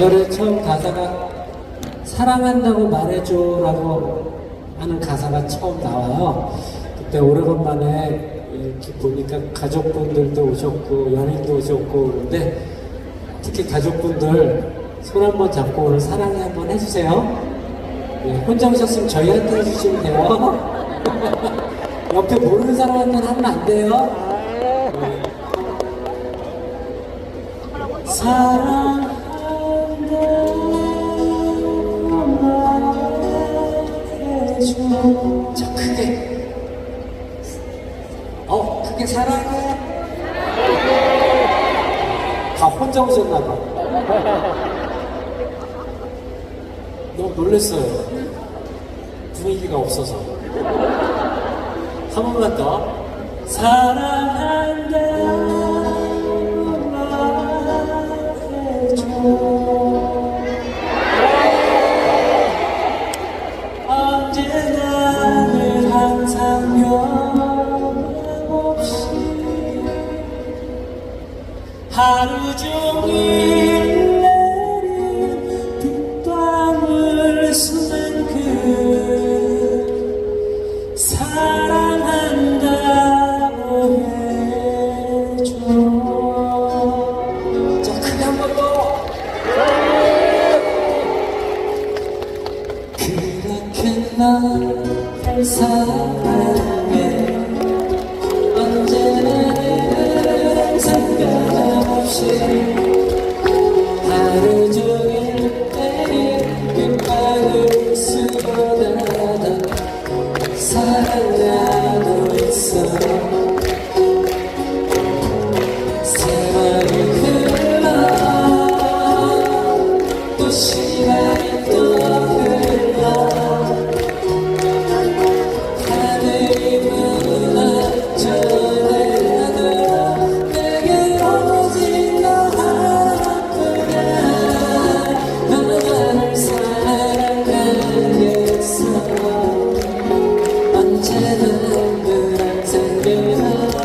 노래 처음 가사가 사랑한다고 말해줘 라고 하는 가사가 처음 나와요. 그때 오래간만에 이렇게 보니까 가족분들도 오셨고 연인도 오셨고 그런데 특히 가족분들 손 한번 잡고 오늘 사랑해 한번 해주세요. 예, 혼자 오셨으면 저희한테 해주시면 돼요. 옆에 모르는 사람한테는 하면 안 돼요. 네. 사랑 한다 자 크게. 어 크게 사랑해. 다 혼자 오셨나봐. 너무 놀랬어요. 분위기가 없어서. 한 번만 더. 사랑한다. 말해줘 하루 종일 내린 빗방울 수는 그 사랑한다고 해줘. 자 크게 한 번 더. 그렇게 날 사랑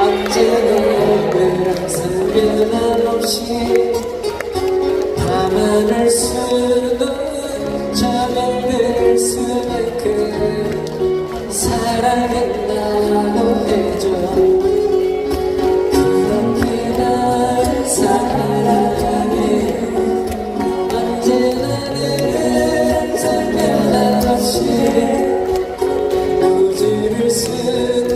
언제나 그런 변함 없이 담아낼 수는 잠을 수만큼 사랑은 나도 해줘. 그렇게 나를 사랑해. 언제나 그런 변함 없이 우주를 쓰는